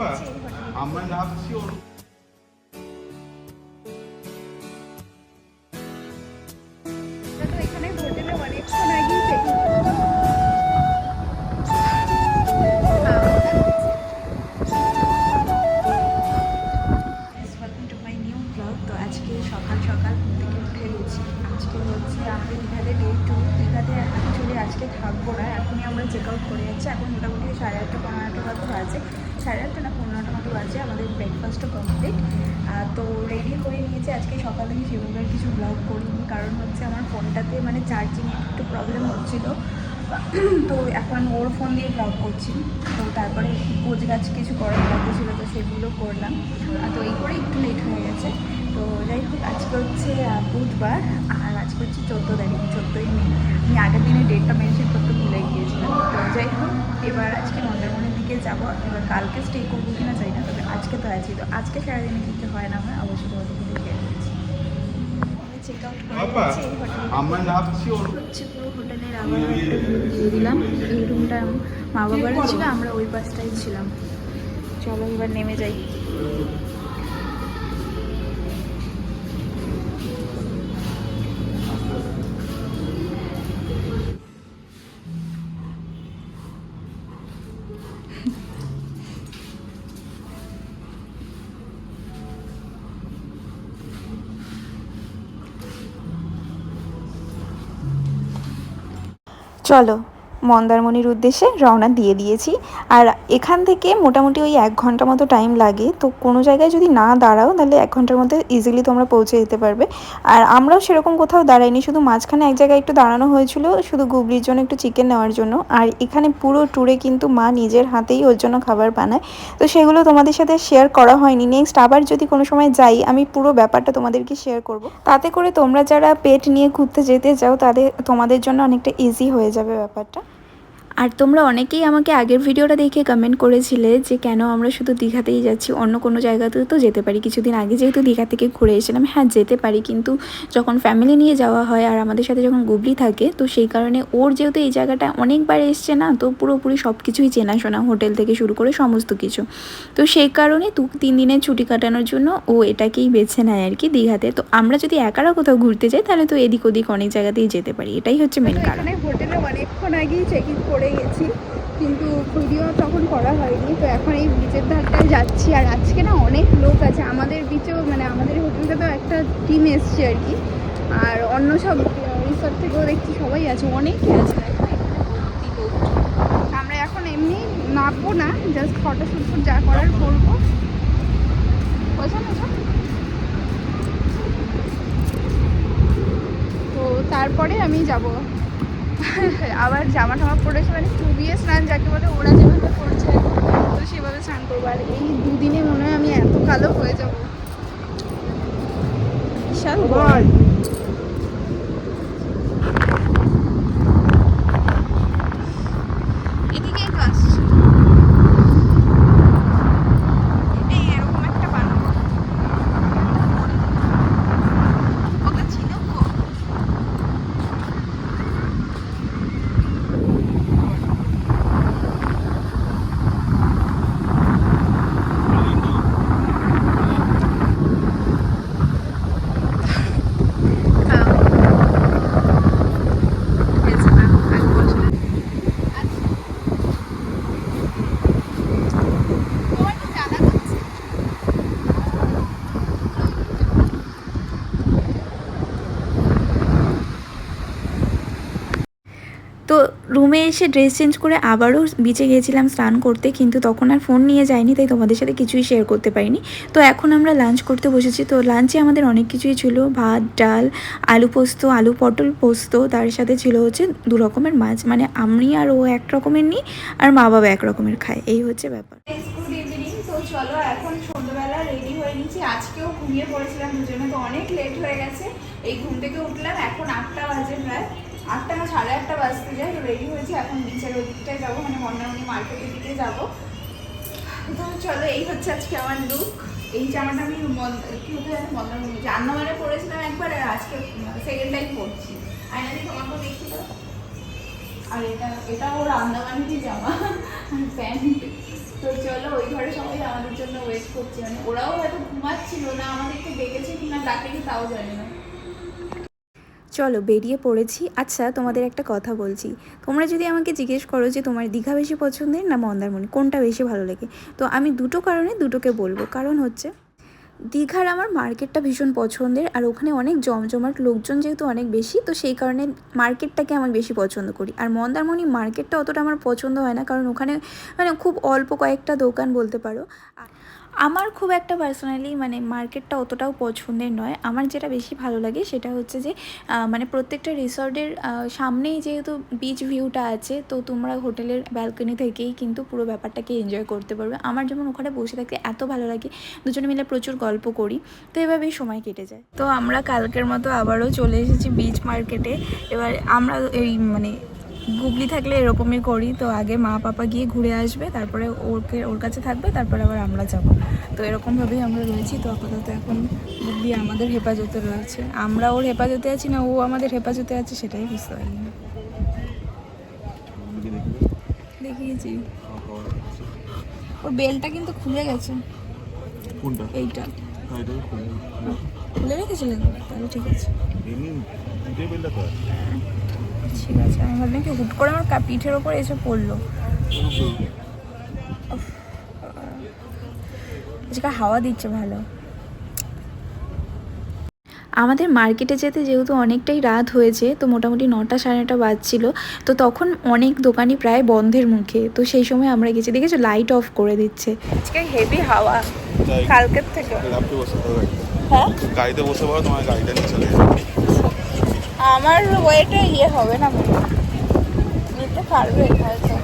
বাবা আমরা তো আজকে থাকব না। এখনই আমরা চেক আউট করে যাচ্ছি। এখন মোটামুটি সাড়ে আটটা পনেরোটা মতো বাজে। সাড়ে আটটা না পনেরোটা মতো বাজে আমাদের ব্রেকফাস্টও কমপ্লিট তো রেডি করে নিয়েছি আজকে সকাল থেকে সেভাবে কিছু ব্লগ করিনি, কারণ হচ্ছে আমার ফোনটাতে মানে চার্জিংয়ে একটু প্রবলেম হচ্ছিল। তো এখন ওর ফোন দিয়ে ব্লগ করছি। তো তারপরে গোছ গাছ কিছু করার বাকি ছিল, তো সেগুলো করলাম। তো এই করে একটু লেট হয়ে গেছে। তো যাই হোক, আজকে হচ্ছে বুধবার, আর আজকে হচ্ছে চোদ্দ তারিখ, চোদ্দোই মে। আমি আগের দিনে ডেটটা মেনশন করতে ভুলে গিয়েছিলাম। তো যাই হোক, এবার আজকে মন্দারমণির দিকে যাব এবার কালকে স্টে করব কিনা চাই না তবে আজকে তো আছি। তো আজকে সারাদিনে কী কী হয় না হয় অবশ্যই তোমাদেরকে দেখে আমি চেক আউট করে হচ্ছে পুরো হোটেলের আবার একটা রুম দিয়ে দিলাম। এই রুমটা মা বাবার ছিল আমরা ওই পাশটাই ছিলাম। চলো এবার নেমে যাই। চলো। মন্দারমণির উদ্দেশ্যে রওনা দিয়ে দিয়েছি। আর এখান থেকে মোটামুটি ওই এক ঘণ্টা মতো টাইম লাগে। তো কোনো জায়গায় যদি না দাঁড়াও, তাহলে এক ঘণ্টার মধ্যে ইজিলি তোমরা পৌঁছে যেতে পারবে। আর আমরাও সেরকম কোথাও দাঁড়াইনি, শুধু মাঝখানে এক জায়গায় একটু দাঁড়ানো হয়েছিল, শুধু গুবলির জন্য একটু চিকেন নেওয়ার জন্য। আর এখানে পুরো ট্যুরে কিন্তু মা নিজের হাতেই ওর জন্য খাবার বানায়। তো সেগুলো তোমাদের সাথে শেয়ার করা হয়নি। নেক্সট আবার যদি কোনো সময় যাই, আমি পুরো ব্যাপারটা তোমাদেরকে শেয়ার করব। তাতে করে তোমরা যারা পেট নিয়ে ঘুরতে যেতে চাও, তাদের, তোমাদের জন্য অনেকটা ইজি হয়ে যাবে ব্যাপারটা। আর তোমরা অনেকেই আমাকে আগের ভিডিওটা দেখে কমেন্ট করেছিলে যে কেন আমরা শুধু দীঘাতেই যাচ্ছি, অন্য কোনো জায়গাতেও তো যেতে পারি। কিছুদিন আগে যেহেতু দীঘা থেকে ঘুরে এসেছিলাম হ্যাঁ যেতে পারি কিন্তু যখন ফ্যামিলি নিয়ে যাওয়া হয় আর আমাদের সাথে যখন গুবলি থাকে, তো সেই কারণে ওর যেহেতু এই জায়গাটা অনেকবার এসছে না, তো পুরোপুরি সব কিছুই চেনাশোনা, হোটেল থেকে শুরু করে সমস্ত কিছু। তো সেই কারণে দু, তিন দিনের ছুটি কাটানোর জন্য ও এটাকেই বেছে নেয় আর কি দীঘাতে। তো আমরা যদি একারা কোথাও ঘুরতে যাই, তাহলে তো এদিক ওদিক অনেক জায়গাতেই যেতে পারি। এটাই হচ্ছে মেন কারণ। হোটেলে অনেকক্ষণ আগেই চেক ইন করে গেছি। কিন্তু ভিডিও তখন করা হয়নি। তো এখন এই বিচের ধারটায় যাচ্ছি। আর আজকে না অনেক লোক আছে। আমাদের বিচেও মানে আমাদের হোটেলটা তো একটা টিম এসছে আর কি। আর অন্য সব রিসর্ট থেকেও দেখছি সবাই আছে। অনেকই আছে। আমরা এখন এমনি নামবো না। জাস্ট ফটো শ্যুট যা করার করব। তো তারপরে আমি যাব। আবার জামা টামা পরেছে মানে ডুবিয়ে স্নান যাকে বলে ওরা যেভাবে করছে তো সেভাবে স্নান করব আর এই দুদিনে মনে হয় আমি এত কালো হয়ে যাব বিশাল গরম। এদিকেই তো আসছে এই এরকম একটা বানাবো ওকে চিনো গো খাও। হয়েছে না, আর বসে না। আচ্ছা। তোমার কি জানা হচ্ছে? তো রুমে এসে ড্রেস চেঞ্জ করে আবারও বিচে গিয়েছিলাম স্নান করতে, কিন্তু তখন আর ফোন নিয়ে যাইনি তাই তোমাদের সাথে কিছুই শেয়ার করতে পারিনি। তো এখন আমরা লাঞ্চ করতে বসেছি। তো লাঞ্চে আমাদের অনেক কিছুই ছিল। ভাত, ডাল, আলু পোস্ত, আলু পটল পোস্ত, তার সাথে ছিল হচ্ছে দু রকমের মাছ। মানে আমি আর ও এক রকমের নিই আর মা বাবা এক রকমের খায়। এই হচ্ছে ব্যাপার। চলো এখন সন্ধ্যাবেলা রেডি হয়ে নিচ্ছি। আজকেও ঘুমিয়ে পড়েছিলাম দুজনে, তো অনেক লেট হয়ে গেছে। এই ঘুম থেকে উঠলাম। এখন আটটা বাজে। আটটা যায় তো রেডি হয়েছি, এখন বিচের ওই দিকটায় যাব মানে মন্দারমণি মার্কেটের দিকে যাব। তো চলো, এই হচ্ছে আজকে আমার লুক এই জামাটা আমি কি হতে জানি, মন্দারমণি। আন্দামানে পরেছিলাম একবার, আর আজকে সেকেন্ড টাইম পরছি। আয়না দিয়ে তোমাকেও দেখি তো আর এটা এটা ওর আন্দামানেরই জামা প্যান্ট। তো চলো, ওই ঘরে সবাই আমাদের জন্য ওয়েট করছে। মানে ওরাও হয়তো ঘুমাচ্ছিল না, আমাদেরকে ডেকেছে কিনা ডাকেনি তাও জানি না। চলো বেরিয়ে পড়েছি। আচ্ছা তোমাদের একটা কথা বলছি। তোমরা যদি আমাকে জিজ্ঞেস করো যে তোমার দীঘা বেশি পছন্দের না মন্দারমণি, কোনটা বেশি ভালো লাগে? তো আমি দুটো কারণে দুটোকে বলব। কারণ হচ্ছে, দীঘার আমার মার্কেটটা ভীষণ পছন্দের আর ওখানে অনেক জমজমাট লোকজন যেহেতু অনেক বেশি, তো সেই কারণে মার্কেটটাকে আমি বেশি পছন্দ করি। আর মন্দারমণি মার্কেটটা অতটা আমার পছন্দ হয় না, কারণ ওখানে মানে খুব অল্প কয়েকটা দোকান বলতে পারো। আমার খুব একটা পার্সোনালি মানে মার্কেটটা অতটাও পছন্দের নয়। আমার যেটা বেশি ভালো লাগে সেটা হচ্ছে যে মানে প্রত্যেকটা রিসর্টের সামনেই যেহেতু বিচ ভিউটা আছে, তো তোমরা হোটেলের ব্যালকনি থেকেই কিন্তু পুরো ব্যাপারটাকে এনজয় করতে পারবে। আমার যেমন ওখানে বসে থাকতে এত ভালো লাগে, দুজনে মিলে প্রচুর গল্প করি, তো এভাবেই সময় কেটে যায়। তো আমরা কালকের মতো আবারও চলে এসেছি বিচ মার্কেটে এবার আমরা এই মানে গুগলি থাকলে এরকমই করি। তো আগে মা পাপা গিয়ে ঘুরে আসবে তারপরে ওকে ওর কাছে থাকবে তারপরে আবার আমরা যাব। তো এরকমভাবেই আমরা রয়েছি। তো আপাতত এখন গুগলি আমাদের হেফাজতে রয়েছে। আমরা ওর হেফাজতে আছি না ও আমাদের হেফাজতে আছে সেটাই বুঝতে পারি না দেখিয়েছি। ওর বেলটা কিন্তু খুলে গেছে। কোনটা? এইটা। হ্যাঁ খুলে রেখেছিলেন? তাহলে ঠিক আছে। ঠিক আছে আমি ভাবলাম কি হুট করে আমার পিঠের ওপর এসে পড়ল। আজকে হাওয়া দিচ্ছে ভালো। আমাদের মার্কেটে যেতে যেহেতু অনেকটাই রাত হয়েছে তো মোটামুটি নটা সাড়ে নটা বাজছিল তো তখন অনেক দোকানই প্রায় বন্ধের মুখে তো সেই সময় আমরা গেছি। দেখেছ লাইট অফ করে দিচ্ছে। আজকে হেভি হাওয়া কালকের থেকে। হ্যাঁ? গাড়িতে বসে পড়ো তোমার গাড়িটা নিয়ে চলে যাবে আমার ওয়েটে ইয়ে হবে না। নিতে পারবে হয়তো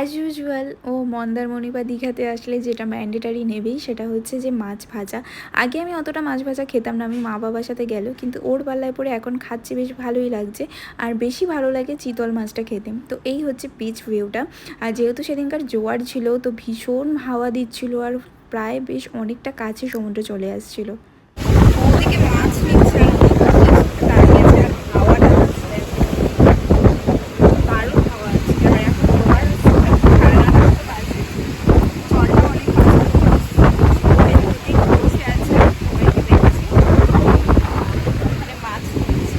অ্যাজ ইউজুয়াল ও মন্দারমণি বা দীঘাতে আসলে যেটা ম্যান্ডেটারি নেবেই সেটা হচ্ছে যে মাছ ভাজা। আগে আমি অতটা মাছ ভাজা খেতাম না, আমি মা বাবার সাথে গেলেও কিন্তু ওর পাল্লায় পরে এখন খাচ্ছি বেশ ভালোই লাগছে আর বেশি ভালো লাগে চিতল মাছটা খেতে। তো এই হচ্ছে পিচ ভিউটা আর যেহেতু সেদিনকার জোয়ার ছিল, তো ভীষণ হাওয়া দিচ্ছিল আর প্রায় বেশ অনেকটা কাছে সমুদ্র চলে আসছিল ওদিকে মাছ নিচ্ছে দাঁড়িয়েছে আর হাওয়াটা আসছে দারুণ হাওয়া আছে আর এখন জোয়ার সাড়ে নটা মতো বাজে জলটা অনেক বাজে বসে আছে সবাইকে দেখছি ওখানে মাছ নিচ্ছে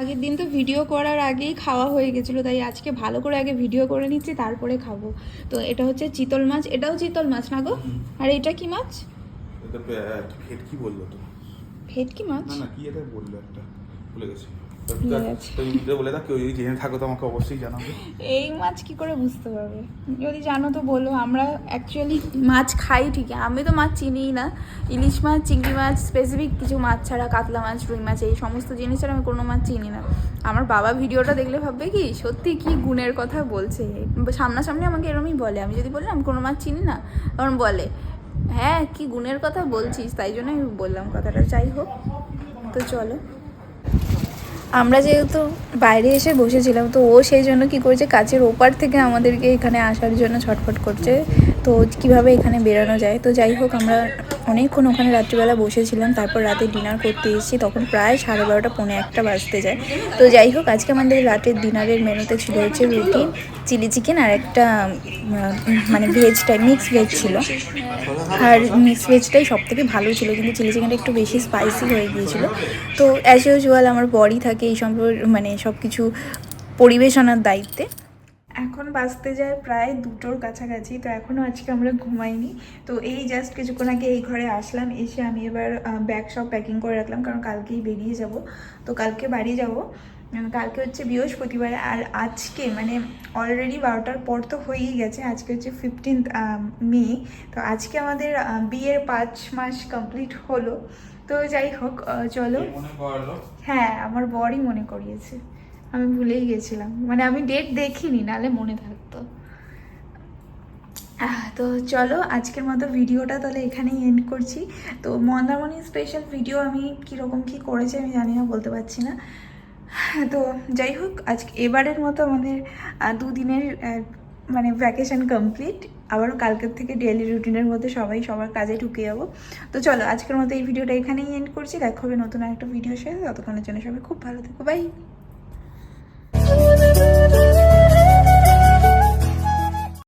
আগের দিন তো ভিডিও করার আগেই খাওয়া হয়ে গেছিল তাই আজকে ভালো করে আগে ভিডিও করে নিচ্ছি তারপরে খাব। তো এটা হচ্ছে চিতল মাছ এটাও চিতল মাছ না গো? আর এটা কি মাছ? এটা কি বলল তো। ভেটকি মাছ? না না কি এটা বলল একটা? ভুলে গেছি। তুমি বলে দাও কেউ যদি জেনে থাকো তো আমাকে অবশ্যই জানাবে। এই মাছ কি করে বুঝতে পারবে? যদি জানো তো বলো আমরা অ্যাকচুয়ালি মাছ খাই ঠিকই। আমি তো মাছ চিনিই না। ইলিশ মাছ চিংড়ি মাছ স্পেসিফিক কিছু মাছ ছাড়া কাতলা মাছ রুই মাছ এই সমস্ত জিনিস ছাড়া আমি কোনো মাছ চিনি না। আমার বাবা ভিডিওটা দেখলে ভাববে কি সত্যি কি গুণের কথা বলছে? সামনাসামনি আমাকে এরমই বলে। আমি যদি বললাম কোনো মাছ চিনি না তখন বলে হ্যাঁ কি গুণের কথা বলছিস? তাই জন্য আমি বললাম কথাটা। যাই হোক তো চলো। আমরা যেহেতু বাইরে এসে বসেছিলাম, তো ও সেই জন্য কি করেছে কাছের ওপার থেকে আমাদেরকে এখানে আসার জন্য ছটফট করছে। তো কীভাবে এখানে বেরানো যায়? তো যাই হোক, আমরা অনেকক্ষণ ওখানে রাত্রিবেলা বসেছিলাম, তারপর রাতে ডিনার করতে এসেছি, তখন প্রায় সাড়ে বারোটা, পৌনে একটা বাজতে যায়। তো যাই হোক, আজকে আমাদের রাতের ডিনারের মেনুতে ছিল হচ্ছে রুটি, চিলি চিকেন আর একটা মানে ভেজটাই মিক্স ভেজ ছিল। আর মিক্স ভেজটাই সব থেকে ভালো ছিল, কিন্তু চিলি চিকেনটা একটু বেশি স্পাইসি হয়ে গিয়েছিল। তো অ্যাজ ইউজুয়াল আমার বডি থাকে এই সম্পর্ক মানে সব কিছু পরিবেশনার দায়িত্বে। এখন বাজতে যায় প্রায় দুটোর কাছাকাছি তো এখনও আজকে আমরা ঘুমাইনি। তো এই জাস্ট কিছুক্ষণ আগে এই ঘরে আসলাম এসে আমি এবার ব্যাগ সব প্যাকিং করে রাখলাম কারণ কালকেই বেরিয়ে যাব। তো কালকে বাড়ি যাব। কালকে হচ্ছে বৃহস্পতিবার আর আজকে মানে অলরেডি বারোটার পর তো হয়েই গেছে আজকে হচ্ছে ফিফটিন্থ মে। তো আজকে আমাদের বিয়ের পাঁচ মাস কমপ্লিট হলো। তো যাই হোক চলো। হ্যাঁ আমার বরই মনে করিয়েছে। আমি ভুলেই গেছিলাম। মানে আমি ডেট দেখিনি, নালে মনে থাকতো। তো চলো, আজকের মতো ভিডিওটা তাহলে এখানেই এন্ড করছি। তো মন্দারমণি স্পেশাল ভিডিও আমি কীরকম কী করেছি আমি জানি না, বলতে পারছি না। তো যাই হোক, আজকে এবারের মতো আমাদের দুদিনের মানে ভ্যাকেশন কমপ্লিট আবারও কালকের থেকে ডেলি রুটিনের মধ্যে সবাই সবার কাজে ঢুকে যাব। তো চলো, আজকের মতো এই ভিডিওটা এখানেই এন্ড করছি। দেখা হবে নতুন একটা ভিডিও সাথে। ততক্ষণের জন্য সবাই খুব ভালো থেকো। বাই